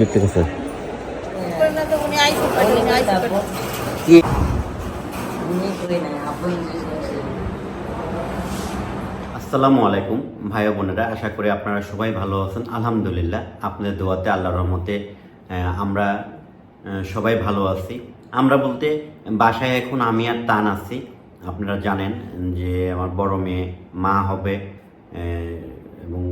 লিখতে গেছে। আসসালামু আলাইকুম ভাই বোনেরা আশা করি আপনারা সবাই ভালো আছেন। আলহামদুলিল্লাহ আপনাদের দোয়াতে আল্লাহর রহমতে আমরা সবাই ভালো আছি। আমরা বলতে বাসায় এখন আমি আর তান আছি। আপনারা জানেন যে আমার বড় মেয়ে মা হবে এবং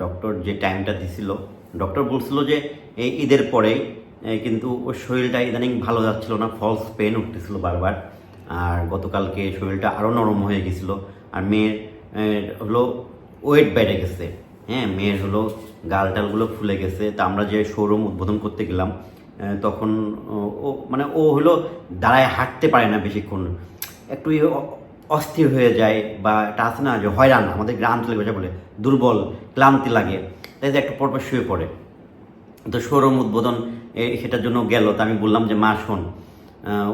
ডক্টর যে টাইমটা দিছিল ডক্টর বলছিল যে এই ঈদের পরেই কিন্তু ওর শরীরটা ইদানিং ভালো যাচ্ছিল না ফলস পেন উঠতেছিল বারবার। আর গতকালকে শরীরটা আরও নরম হয়ে গেছিল। আর মেয়ের হলো ওয়েট বেড়ে গেছে। হ্যাঁ মেয়ের হলো গাল টালগুলো ফুলে গেছে। তা আমরা যে শোরুম উদ্বোধন করতে গেলাম তখন ও- মানে ও হলো দাঁড়ায় হাঁটতে পারে না বেশিক্ষণ। একটু অস্থির হয়ে যায় বা এটা আছে না যে হয়রান, আমাদের গ্রাম চলে বলে, দুর্বল, ক্লান্তি লাগে। তাই যে একটু পরপর শুয়ে পড়ে। তো শোরুম উদ্বোধন সেটার জন্য গেল। তা আমি বললাম যে, মা, শোন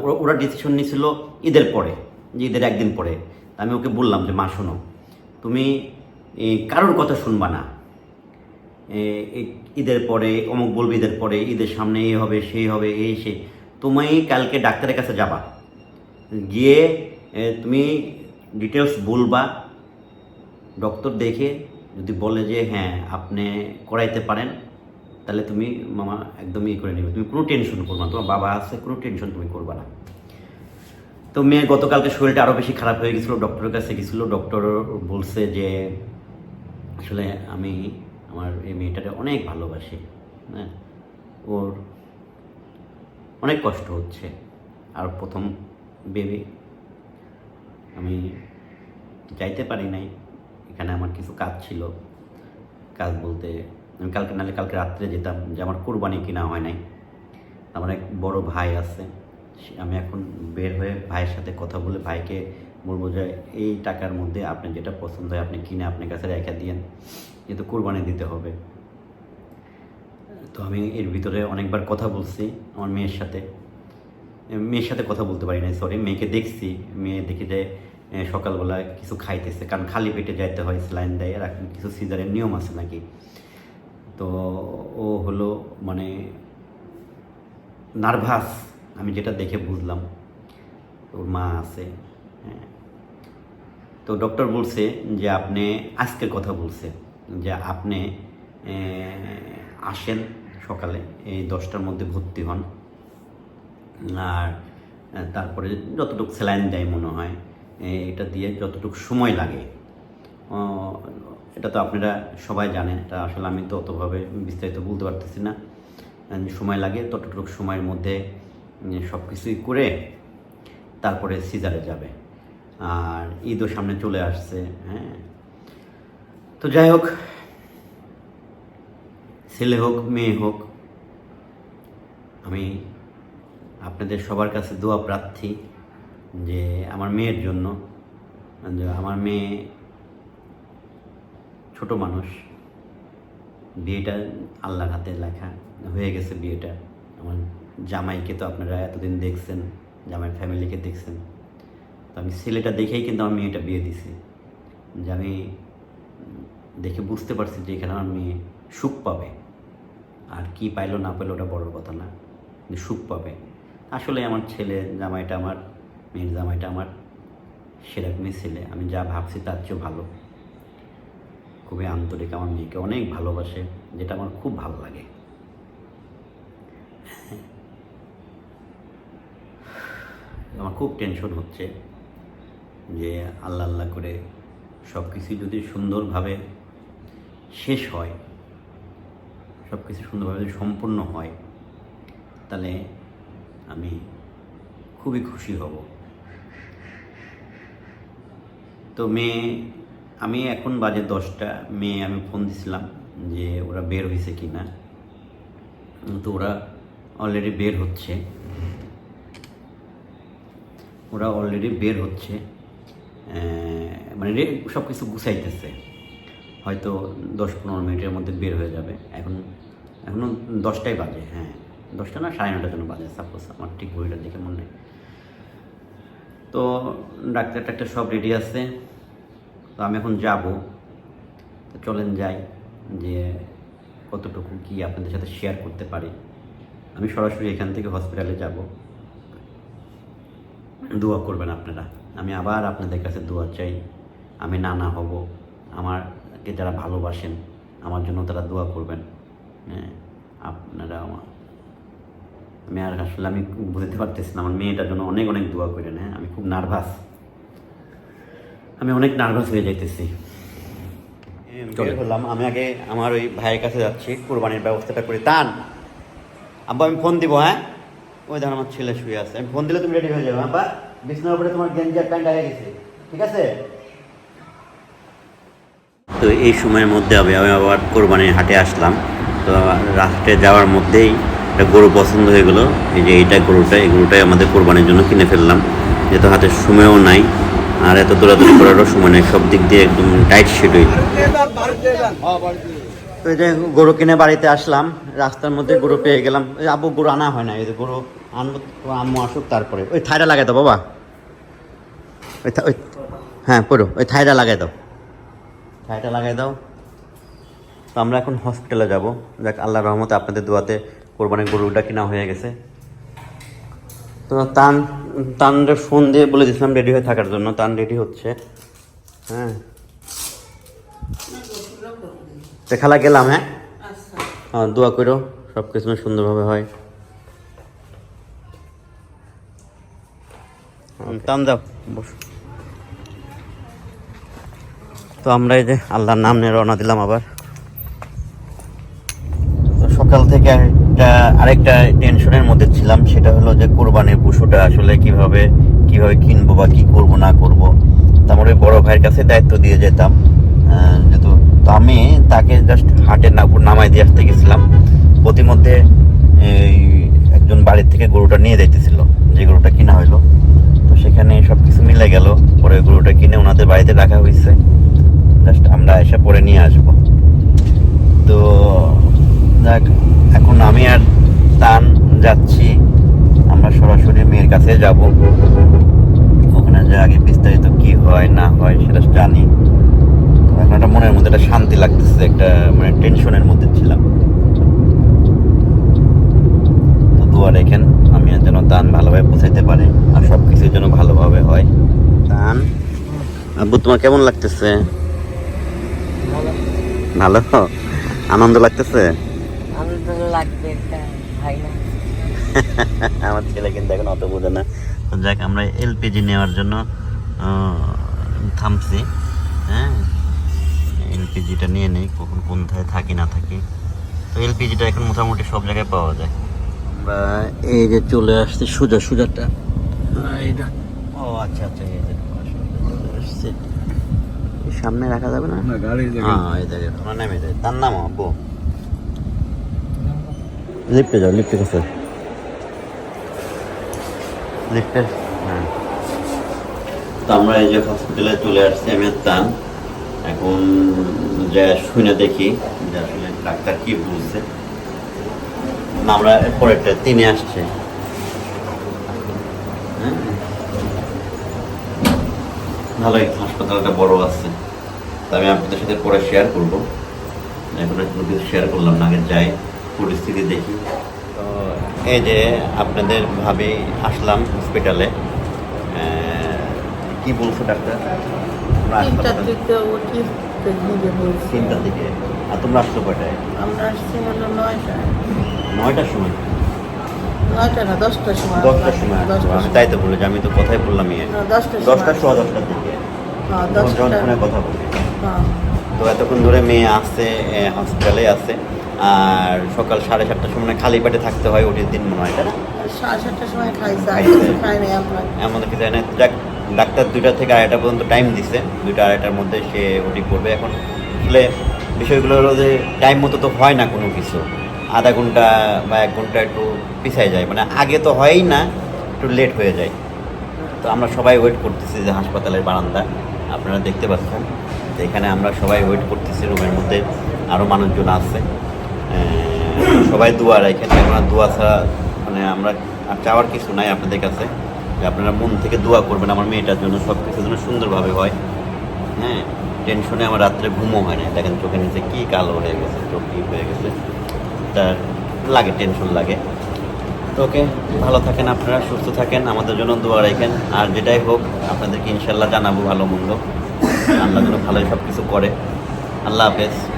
ওরা- ডিসিশন নিয়েছিল ঈদের পরে, যে ঈদের একদিন পরে। আমি ওকে বললাম যে, মা, শোনো, তুমি কারোর কথা শুনবা না। ঈদের পরে, অমুক বলবে ঈদের পরে, ঈদের সামনে এই হবে সেই হবে এই সে। তুমি কালকে ডাক্তারের কাছে যাবা। গিয়ে তুমি ডিটেলস বলবা ডক্টর দেখে যদি বলে যে হ্যাঁ আপনি করাইতে পারেন, তাহলে তুমি মামা একদমই করে নেবে। তুমি কোনো টেনশন করবে না। তোমার বাবা আছে, কোনো টেনশন তুমি করবে না। তো মেয়ে গতকালকে শরীরটা আরও বেশি খারাপ হয়ে গেছিল ডক্টরের কাছে গেছিল। ডক্টর বলছে যে, আসলে আমি আমার এই মেয়েটাকে অনেক ভালোবাসি। হ্যাঁ ওর অনেক কষ্ট হচ্ছে। আর প্রথম বেবি আমি যাইতে পারি নাই। কিছু কাজ ছিল। কাজ বলতে আমি কালকে নাহলে কালকে রাত্রে যেতাম যে আমার কোরবানি কিনা হয় নাই। আমার এক বড় ভাই আছে আমি এখন বের হয়ে ভাইয়ের সাথে কথা বলে ভাইকে বলব যে, এই টাকার মধ্যে আপনি যেটা পছন্দ হয় আপনি কিনে আপনার কাছে রেখে দিয়েন। যেহেতু কোরবানি দিতে হবে। তো আমি এর ভিতরে অনেকবার কথা বলছি আমার মেয়ের সাথে। মেয়ের সাথে কথা বলতে পারি না সরি মেয়েকে দেখছি। মেয়ে দেখি যে সকালবেলা কিছু খাইতেছে, কারণ খালি পেটে যাইতে হয় স্যালাইন দেয়, আর এখন কিছু সিজারের নিয়ম আছে নাকি? তো ও হলো মানে নার্ভাস, আমি যেটা দেখে বুঝলাম, ওর মা আছে হ্যাঁ। তো ডক্টর বলছে যে আপনি আজকের কথা বলছে, যে আপনি আসেন সকালে, এই দশটার মধ্যে ভর্তি হন, আর, তারপরে যতটুকু স্যালাইন দেয় মনে হয় এটা দিয়ে যতটুকু সময় লাগে। এটা তো আপনারা সবাই জানেন এটা আসলে আমি তো অতভাবে বিস্তারিত বলতে পারতেছি না। সময় লাগে, ততটুকু সময়ের মধ্যে সব কিছুই করে তারপরে সিজারে যাবে। আর ঈদও সামনে চলে আসছে হ্যাঁ। তো যাই হোক, ছেলে হোক, মেয়ে হোক, আমি আপনাদের সবার কাছে দোয়া প্রার্থী। যে আমার মেয়ের জন্য, যে আমার মেয়ে ছোট মানুষ, বিয়েটা আল্লাহর হাতে লেখা হয়ে গেছে বিয়েটা। আমার জামাইকে তো আপনারা এতদিন দেখছেন জামাইয়ের ফ্যামিলিকে দেখছেন। তো আমি ছেলেটা দেখেই কিন্তু আমার মেয়েটা বিয়ে দিছি। যে আমি দেখে বুঝতে পারছি যে এখানে আমার মেয়ে সুখ পাবে। আর কি পাইলো না পাইলো ওটা বড় কথা না কিন্তু সুখ পাবে। আসলে আমার ছেলে জামাইটা আমার মেয়ের জামাইটা আমার সেরকমই ছেলে। আমি যা ভাবছি তার চেয়েও ভালো। খুবই আন্তরিক, আমার মেয়েকে অনেক ভালোবাসে, যেটা আমার খুব ভালো লাগে। আমার খুব টেনশন হচ্ছে যে আল্লাহ আল্লাহ করে সব কিছু যদি সুন্দরভাবে শেষ হয় সব কিছু সুন্দরভাবে যদি সম্পূর্ণ হয়, তাহলে আমি খুবই খুশি হব। তো মেয়ে, আমি এখন বাজে দশটা, মেয়ে আমি ফোন দিছিলাম যে ওরা বের হয়েছে কি না তো ওরা অলরেডি বের হচ্ছে। ওরা অলরেডি বের হচ্ছে। মানে সব কিছু গুছাইতেছে। হয়তো দশ পনেরো মিনিটের মধ্যে বের হয়ে যাবে। এখন এখনও দশটাই বাজে হ্যাঁ। দশটা না, সাড়ে নটার জন্য বাজে সাপোজ আমার ঠিক ঘড়িটা দেখে মনে নেই। তো ডাক্তার টাক্তার সব রেডি আছে। তো আমি এখন যাব। তো চলেন যাই যে কতটুকু কি আপনাদের সাথে শেয়ার করতে পারি। আমি সরাসরি এখান থেকে হসপিটালে যাব। দোয়া করবেন আপনারা। আমি আবার আপনাদের কাছে দোয়া চাই। আমি নানা হব। আমাকে যারা ভালোবাসেন, আমার জন্য তারা দোয়া করবেন। হ্যাঁ আপনারা আমার আমি আর আসলে আমি বুঝতে পারতেছি না আমার মেয়েটার জন্য অনেক অনেক দোয়া করে হ্যাঁ আমি খুব নার্ভাস। আমি অনেক নার্ভাস হয়ে যাইতেছি। বের হলাম। আমি আগে আমার ওই ভাইয়ের কাছে যাচ্ছি কোরবানির ব্যবস্থাটা করে। তান আব্বা আমি ফোন দিব হ্যাঁ? ওই ধর আমার ছেলে শুয়ে আছে। আমি ফোন দিলে তুমি রেডি হয়ে যাবে। আব্বা বিছনার উপরে তোমার গেঞ্জি আর প্যান্ট হয়ে গেছে। ঠিক আছে? তো এই সময়ের মধ্যে আমি আমি আবার কোরবানির হাটে আসলাম। তো হাটে যাওয়ার মধ্যেই একটা গরু পছন্দ হয়ে গেলো। এই যে এইটা গরুটা এই গরুটাই আমাদের কোরবানির জন্য কিনে ফেললাম। যেহেতু হাতে সময়ও নাই, আর এত দৌড়াদৌড়ি করারও সময় নেই, সব দিক দিয়ে একদম টাইট শিডিউল তো এই যে গরু কিনে বাড়িতে আসলাম, রাস্তার মধ্যে গরু পেয়ে গেলাম। আব্বু গরু আনা হয় না, এই যে গরু আনব আম্মু আসুক তারপরে। ওই থাইটা লাগাই দাও, বাবা। ওই ওই হ্যাঁ পড়ো। ওই থাইটা লাগাই দাও। থাইটা লাগাই দাও। তো আমরা এখন হসপিটালে যাব। যাক আল্লাহ রহমতে আপনাদের দোয়াতে কোরবানির গরুটা কিনা হয়ে গেছে। তো তান তানরে ফোন দিয়ে বলে দিয়েছিলাম রেডি হয়ে থাকার জন্য তান রেডি হচ্ছে। হ্যাঁ। তো খেলা গেলাম হ্যাঁ? হ্যাঁ দোয়া করো সব কিছু সুন্দরভাবে হয়। টান দাও বস। তো আমরা এই যে আল্লাহর নাম নিয়ে রওনা দিলাম আবার। তো সকাল থেকে একটা আরেকটা টেনশনের মধ্যে ছিলাম, সেটা হলো যে কোরবানির পশুটা আসলে কীভাবে কীভাবে কিনবো বা কি করব, না করব। তো আমার বড় ভাইয়ের কাছে দায়িত্ব দিয়ে যেতাম। যেহেতু, তো আমি তাকে জাস্ট হাটে না, নামাই দিয়ে আসতে গেছিলাম। প্রতিমধ্যে এই একজন বাড়ির থেকে গরুটা নিয়ে যাইতেছিল, যে গরুটা কিনা হইল। তো সেখানে সব কিছু মিলে গেল, পরে গরুটা কিনে ওনাদের বাড়িতে রাখা হয়েছে জাস্ট আমরা এসে পরে নিয়ে আসব। তো যাক, এখন আমি আর তান যাচ্ছি। আমরা সরাসরি মেয়ের কাছে যাব। ওখানে যে আগে বিস্তারিত কি হয়, না হয়, সেটা জানি। এখন একটা মনের মধ্যে একটা শান্তি লাগতেছে, একটা মানে টেনশনের মধ্যে ছিলাম। তো দোয়া রেখেন, আমি যেন তান ভালোভাবে পৌঁছাইতে পারে, আর সব কিছুর যেন ভালোভাবে হয়। তান, আব্বু, তোমার কেমন লাগতেছে? ভালো? আনন্দ লাগতেছে? লাগবে ভাই না? আমার ছেলে কিন্তু এখন অত বোঝে না। তো যাক আমরা এলপিজি নেওয়ার জন্য থামছি হ্যাঁ? এলপিজিটা নিয়ে নেই কখন কোনথায় থাকি না থাকি। তো এলপিজিটা এখন মোটামুটি সব জায়গায় পাওয়া যায়। আমরা এই যে চলে আসছি সোজা সোজাটা। এইটা। ও আচ্ছা আচ্ছা এই যে চলে আসছে সামনে রাখা যাবে না? গাড়ি হ্যাঁ এই জায়গায়। নেমে যাই তার নাম আব্বু? লিফটে যাও লিফটে কাছে হ্যাঁ। তো আমরা এই যে হসপিটালে চলে আসছি, আমি তান। এখন যে শুনে দেখি যে আসলে ডাক্তার কি বলছে। আমরা পরেরটা, তিনে আসছে। হ্যাঁ? ভালোই, হাসপাতালটা বড় আছে। তা আমি আপনাদের সাথে পরে শেয়ার করব। এখন কিছু শেয়ার করলাম না, আগে যাই। পরিস্থিতি দেখি। তো এই যে আপনাদের ভাবে আসলাম হসপিটালে কি বলছো ডাক্তার? তোমরা আসছো তিনটার কটায়? দিকে উঠি তো দিকে বলছি। তিনটার দিকে? আর তোমরা আসছো কয়টায়? আমরা আসছি হলো নয়টা নয়টার সময়? নয়টা না দশটার সময়। দশটার আমি তাই তো বলে যে আমি তো কথাই বললাম ইয়ে। না, দশটার সোয়া। দশটার দিকে। হ্যাঁ যখন দশটা ফোনে কথা বলি। হ্যাঁ। তো এতক্ষণ ধরে মেয়ে আসছে হসপিটালে আছে। আর সকাল সাড়ে সাতটার সময় খালি পেটে থাকতে হয় ওটির দিন মনে হয় তাই না? সাড়ে সাতটার সময় খাই না ডাক্তার দুইটা থেকে আড়াইটা পর্যন্ত টাইম দিছে। দুইটা আড়াইটার মধ্যে সে ওটি করবে। এখন আসলে বিষয়গুলো হলো যে টাইম মতো তো হয় না কোনো কিছু। আধা ঘণ্টা বা এক ঘণ্টা একটু পিছায় যায়। মানে আগে তো হয়ই না একটু লেট হয়ে যায়। তো আমরা সবাই ওয়েট করতেছি যে হাসপাতালের বারান্দা। আপনারা দেখতে পাচ্ছেন এখানে আমরা সবাই ওয়েট করতেছি রুমের মধ্যে আরও মানুষজন আছে। সবাই দোয়া এখানে আমরা দোয়া ছাড়া মানে আমরা আর চাওয়ার কিছু নাই আপনাদের কাছে। যে আপনারা মন থেকে দোয়া করবেন আমার মেয়েটার জন্য সব কিছু যেন সুন্দরভাবে হয়। হ্যাঁ টেনশনে আমার রাত্রে ঘুমও হয় না। দেখেন চোখের নিচে কী কালো হয়ে গেছে, চোখ কী হয়ে গেছে। তা লাগে, টেনশন লাগে। তো ওকে, ভালো থাকেন আপনারা, সুস্থ থাকেন, আমাদের জন্য দোয়া রাখেন। আর যেটাই হোক, আপনাদেরকে ইনশাল্লাহ জানাব ভালো মন্দ। আল্লাহ যেন ভালোই সব কিছু করে। আল্লাহ হাফেজ।